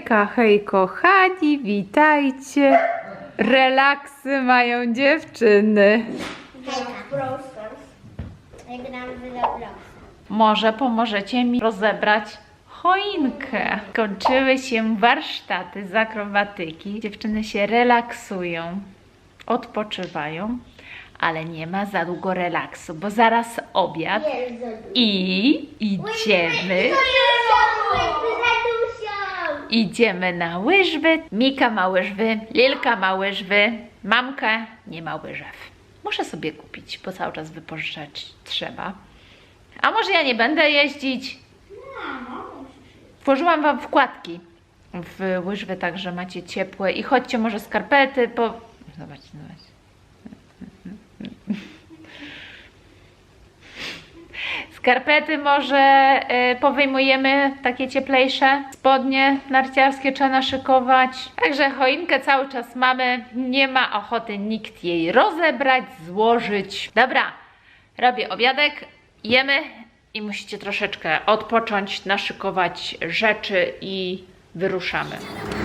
Hejka, hej kochani, witajcie. Relaksy mają dziewczyny. Może pomożecie mi rozebrać choinkę. Kończyły się warsztaty z akrobatyki. Dziewczyny się relaksują, odpoczywają, ale nie ma za długo relaksu, bo zaraz obiad i idziemy. Idziemy na łyżwy. Mika ma łyżwy, Lilka ma łyżwy, mamka nie ma łyżew. Muszę sobie kupić, bo cały czas wypożyczać trzeba. A może ja nie będę jeździć? Włożyłam Wam wkładki w łyżwy, tak że macie ciepłe. I chodźcie może skarpety, po... Zobaczcie, zobaczcie. Skarpety może y, powyjmujemy, takie cieplejsze. Spodnie narciarskie trzeba naszykować. Także choinkę cały czas mamy. Nie ma ochoty nikt jej rozebrać, złożyć. Dobra, robię obiadek, jemy i musicie troszeczkę odpocząć, naszykować rzeczy i wyruszamy.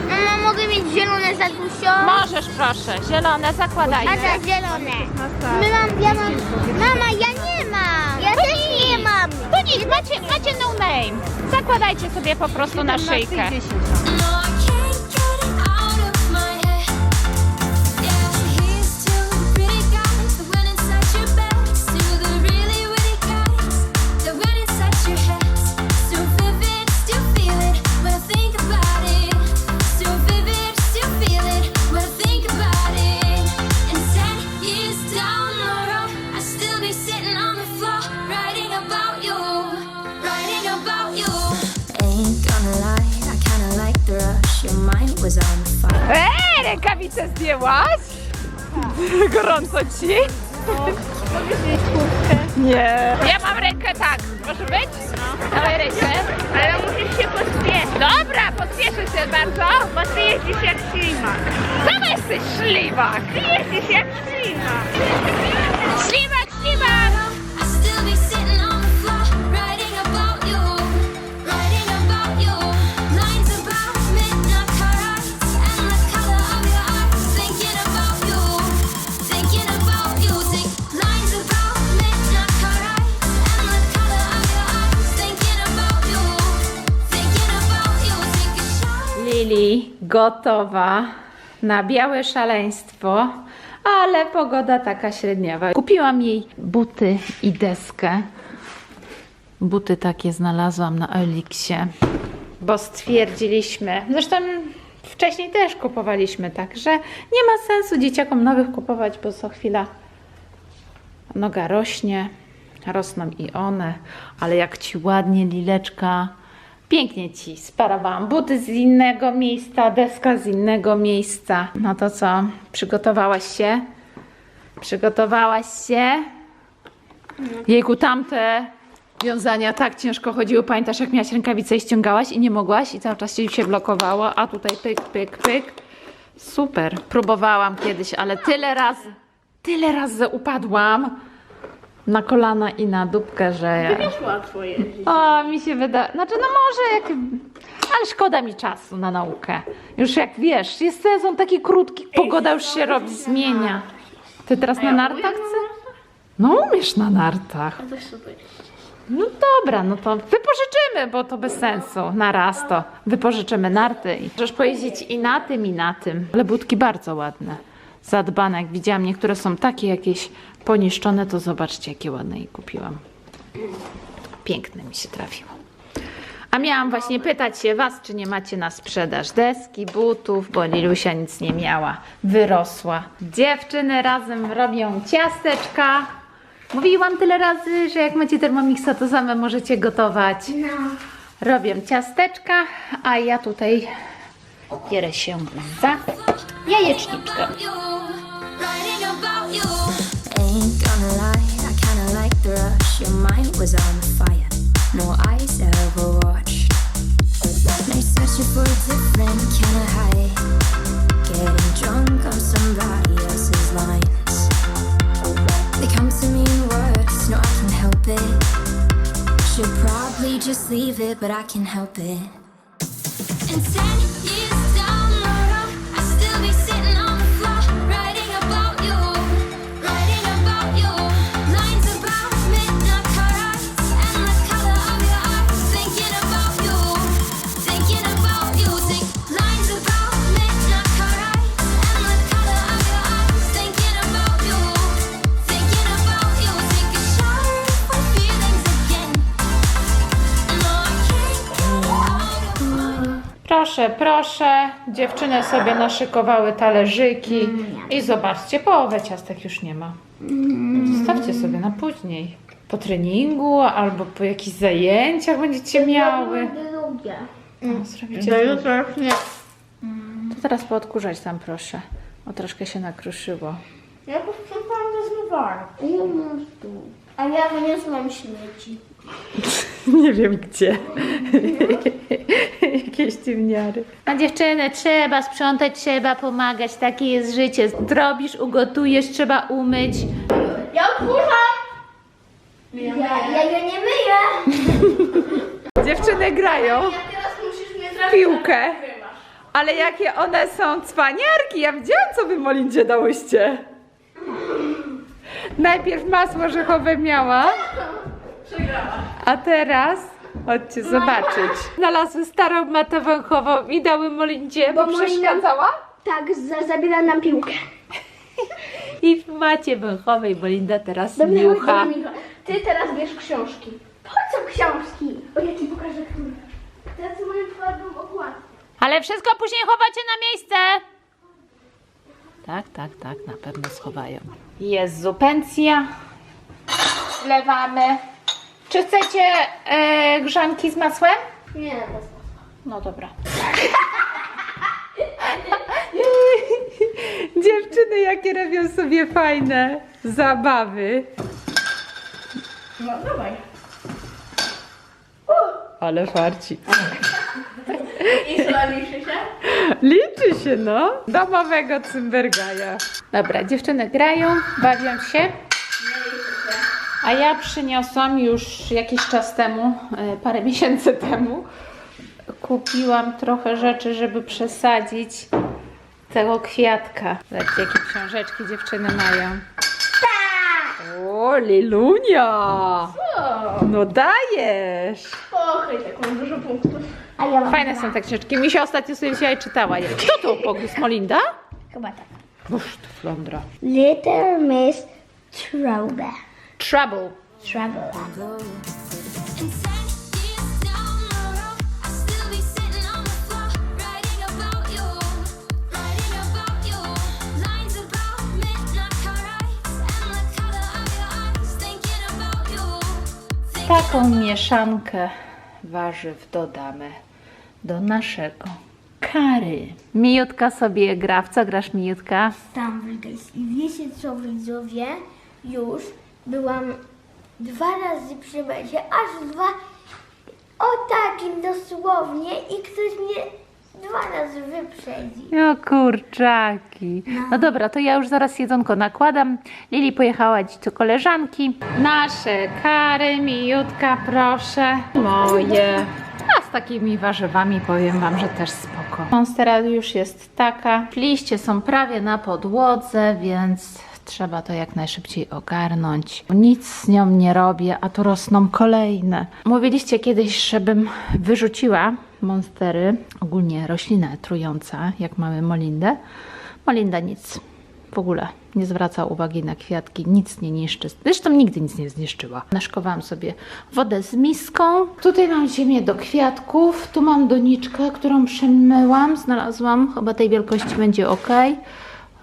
Mama, mogę mieć zielone za Tusią? Możesz proszę, zielone zakładajcie. A za zielone. My mam, ja mam. Mama, ja macie, macie no name. Zakładajcie sobie po prostu na szyjkę. 10. rękawice zdjęłaś? Gorąco ci? Nie. Ja mam rękę tak. Może być? Dawaj rękę. Ale musisz się pospieszyć. Dobra, pospieszę się bardzo. Bo ty jeździsz jak ślimak. Sama jesteś ślimak. Ty jeździsz jak. Ślimak, ślimak. Shot. Lili gotowa na białe szaleństwo, ale pogoda taka średniawa. Kupiłam jej buty i deskę. Buty takie znalazłam na Elixie, bo stwierdziliśmy, zresztą wcześniej też kupowaliśmy, także nie ma sensu dzieciakom nowych kupować, bo co chwila noga rośnie, rosną i one, ale jak ci ładnie lileczka, pięknie ci sparowałam. Buty z innego miejsca, deska z innego miejsca. No to co, przygotowałaś się? Przygotowałaś się? Jejku, tamte wiązania tak ciężko chodziły. Pamiętasz, jak miałaś rękawice i ściągałaś i nie mogłaś i cały czas ci się blokowało, a tutaj pyk, pyk, pyk. Super. Próbowałam kiedyś, ale tyle razy, tyle razy upadłam na kolana i na dupkę, że... Też łatwo jeździć. O, mi się wydaje. Znaczy, no może jak. Ale szkoda mi czasu na naukę. Już jak wiesz, jest sezon taki krótki, pogoda już się robi, zmienia. Ty teraz na nartach chcesz? No, umiesz na nartach. No dobra, no to wypożyczymy, bo to bez sensu. Na raz to wypożyczymy narty i możesz pojeździć i na tym, i na tym. Ale budki bardzo ładne. Zadbane, jak widziałam, niektóre są takie jakieś poniszczone, to zobaczcie, jakie ładne je kupiłam. Piękne mi się trafiło. A miałam właśnie pytać się Was, czy nie macie na sprzedaż deski, butów, bo Lilusia nic nie miała, wyrosła. Dziewczyny razem robią ciasteczka. Mówiłam tyle razy, że jak macie termomixa, to same możecie gotować. Robią ciasteczka, a ja tutaj bierę się za jajeczniczkę. Was on fire, no eyes ever watched. Now searching for a different kind of high. Getting drunk on somebody else's lines. They come to me in words, no, I can help it. Should probably just leave it, but I can help it. And ten Proszę, proszę. Dziewczyny sobie naszykowały talerzyki. I zobaczcie, połowę ciastek już nie ma. Zostawcie sobie na później. Po treningu albo po jakichś zajęciach będziecie miały. Drugie. Zrobicie Do jutra już nie. To teraz poodkurzać tam proszę. O, troszkę się nakruszyło. Ja posprzątałam do zmywarki. Nie masz tu. A ja wyniosłam śmieci. Nie wiem gdzie. Jakieś ciemniary. A dziewczyny, trzeba sprzątać, trzeba pomagać. Takie jest życie. Zrobisz, ugotujesz, trzeba umyć. Ja odkurzam! Ja, ja je nie myję. Dziewczyny grają Ja teraz musisz mnie w zrobić. piłkę. Ale jakie one są cwaniarki. Ja widziałam, co wy Molindzie dałyście. Najpierw masło orzechowe miała. A teraz, chodźcie zobaczyć. Znalazły starą matę węchową i dały Molindzie, bo, Bo przeszkadzała. Tak, za, zabiera nam piłkę. I w macie węchowej Molinda teraz niucha. Ty teraz bierz książki. Po co książki? O, ja ci pokażę, które. Teraz moją twardą okładkę. Ale wszystko później chowacie na miejsce. Tak, tak, tak, na pewno schowają. Jest zupencja. Wlewamy. Czy chcecie e, grzanki z masłem? Nie, bez No dobra. Dziewczyny, jakie robią sobie fajne zabawy. No, dawaj. Ale farci. I co, liczy się? Liczy się, no. Domowego cymbergaja. Dobra, dziewczyny grają, bawią się. A ja przyniosłam już jakiś czas temu, e, parę miesięcy temu, kupiłam trochę rzeczy, żeby przesadzić tego kwiatka. Zobaczcie, jakie książeczki dziewczyny mają. O, Lilunia! No dajesz! Och, tak mam dużo punktów. A ja mam Fajne są te książeczki. Mi się ostatnio sobie i czytała je. Kto to pogryzł? Molinda? Chyba tak. Boż to flądra. Little Miss Trouble. Trouble. Trouble. Taką mieszankę warzyw dodamy do naszego kary. Mijutka sobie gra. W co grasz, Mijutka? Stumbleguys. I wiecie co, widzowie? Już byłam dwa razy przy mecie, aż dwa, o takim dosłownie i ktoś mnie dwa razy wyprzedzi. O kurczaki. No dobra, to ja już zaraz jedzonko nakładam. Lili pojechała dziś do koleżanki. Nasze kary, mijutka, proszę. Moje. A z takimi warzywami powiem Wam, że też spoko. Monstera już jest taka. Liście są prawie na podłodze, więc trzeba to jak najszybciej ogarnąć. Nic z nią nie robię, a tu rosną kolejne. Mówiliście kiedyś, żebym wyrzuciła monstery, ogólnie roślinę trująca, jak mamy molindę. Molinda nic w ogóle nie zwraca uwagi na kwiatki, nic nie niszczy. Zresztą nigdy nic nie zniszczyła. Naszkowałam sobie wodę z miską. Tutaj mam ziemię do kwiatków. Tu mam doniczkę, którą przemyłam. Znalazłam, chyba tej wielkości będzie ok.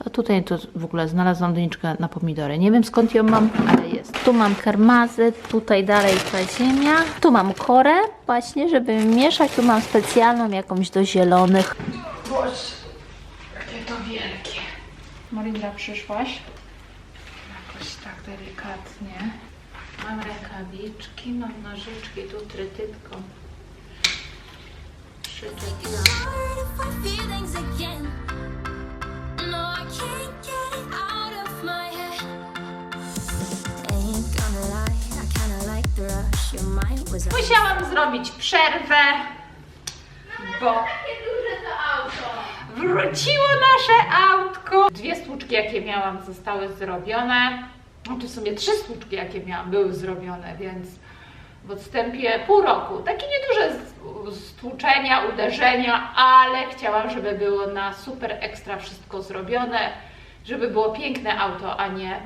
A tutaj to w ogóle znalazłam doniczkę na pomidory. Nie wiem skąd ją mam, ale jest. Tu mam kermazy, tutaj dalej ta ziemia. Tu mam korę właśnie, żeby mieszać. Tu mam specjalną jakąś do zielonych. Jakie to wielkie. Morinda, przyszłaś? Jakoś tak delikatnie. Mam rękawiczki, mam nożyczki, tu trytytką. Przytytna. Musiałam zrobić przerwę, bo wróciło nasze autko. Dwie stłuczki, jakie miałam, zostały zrobione. Znaczy w sumie trzy stłuczki, jakie miałam, były zrobione, więc w odstępie pół roku. Takie nieduże stłuczenia, uderzenia, ale chciałam, żeby było na super ekstra wszystko zrobione, żeby było piękne auto, a nie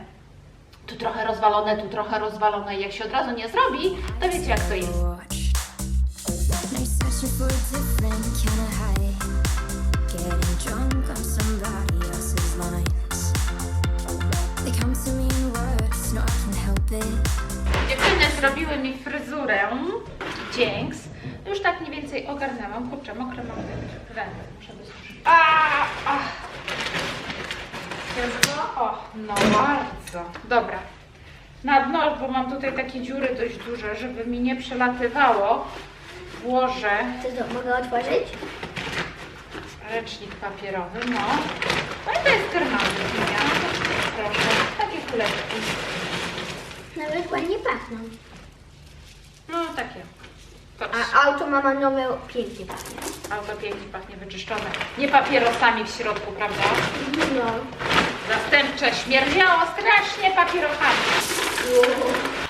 tu trochę rozwalone, tu trochę rozwalone. Jak się od razu nie zrobi, to wiecie jak to jest. Kind of high. Dzięks. Już tak mniej więcej ogarnęłam. Kurczę, mokre mam ręce. Muszę. Ciężko? O, no bardzo. Dobra. Na dno, bo mam tutaj takie dziury dość duże, żeby mi nie przelatywało, włożę Co to, mogę otworzyć? ręcznik papierowy, no. No i to jest kermany, ja. Proszę, takie kuleczki. Nawet ładnie pachną. No takie. A auto mama nowe pięknie pachnie. auto pięknie pachnie wyczyszczone. Nie papierosami w środku, prawda? No. Zastępcze śmierdziało strasznie papierosami.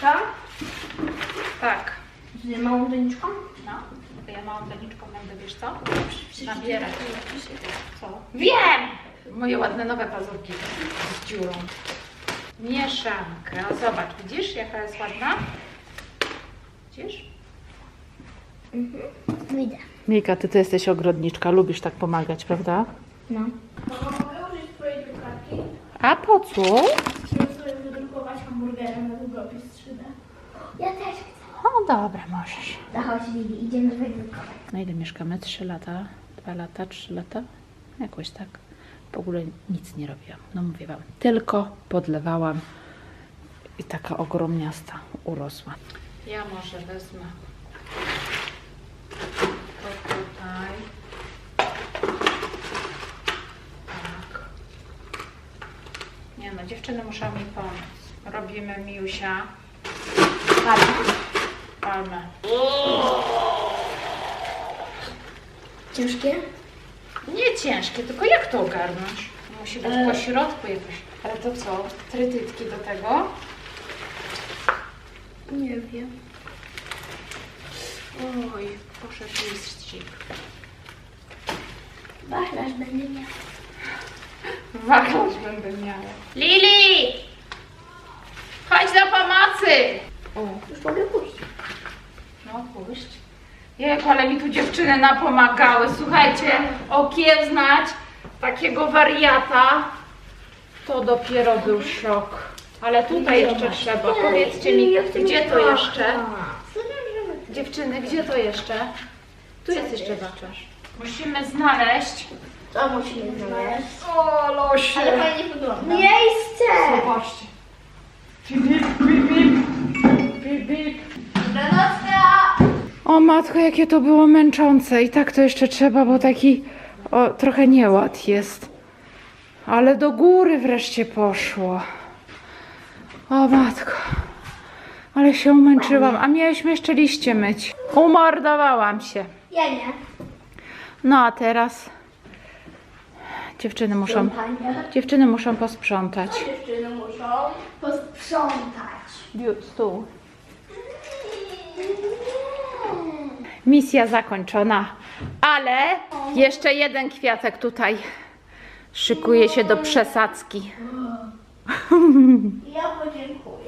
Co? Tak. Z małą doniczką? No, to ja małą doniczką będę, wiesz co? Nabierać. Co? Wiem! Moje ładne nowe pazurki z dziurą. Mieszankę. O, zobacz, widzisz jaka jest ładna? Widzisz? Widzę. Mika, ty to jesteś ogrodniczka, lubisz tak pomagać, prawda? No. Mogę użyć twojej drukarki? A po co? Chcę sobie wydrukować hamburgery na długopis 3D. Ja też chcę. O, dobra, możesz. Zachodź Lili, idziemy wydrukować. Na ile mieszkamy? 3 lata? 2 lata? 3 lata? Jakoś tak. W ogóle nic nie robiłam. No mówię wam. Tylko podlewałam i taka ogromniasta urosła. Ja może wezmę to tutaj. Tak. Nie no, dziewczyny muszą mi pomóc. Robimy miusia. Palmy. Palmę. Ciężkie? Nie ciężkie, tylko jak to ogarnąć? Musi być po środku jakoś. Ale to co? Trytytki do tego? Nie wiem. Oj, poszedł liścik. Wachlarz będę miał. Wachlarz będę miała. Lili! Chodź do pomocy! O, Już mogę pójść. no puść. Jejku, ale mi tu dziewczyny napomagały. Słuchajcie, okiełznać takiego wariata to dopiero był szok. Ale tutaj jeszcze trzeba. Powiedzcie mi, gdzie to jeszcze? Dziewczyny, gdzie to jeszcze? Tu jest jeszcze wachlarz. Musimy znaleźć. Co musimy znaleźć? O, losie. Ale fajnie wygląda. Miejsce! Zobaczcie. Bip, bip, bip. Bip, bip. O matko, jakie to było męczące. I tak to jeszcze trzeba, bo taki o, trochę nieład jest. Ale do góry wreszcie poszło. O matko. Ale się umęczyłam. A mieliśmy jeszcze liście myć. Umordowałam się. Ja nie. No a teraz dziewczyny muszą, dziewczyny muszą posprzątać. Dziewczyny muszą. Posprzątać. Biu- Stół. Misja zakończona, ale jeszcze jeden kwiatek tutaj szykuje się do przesadzki. Ja podziękuję.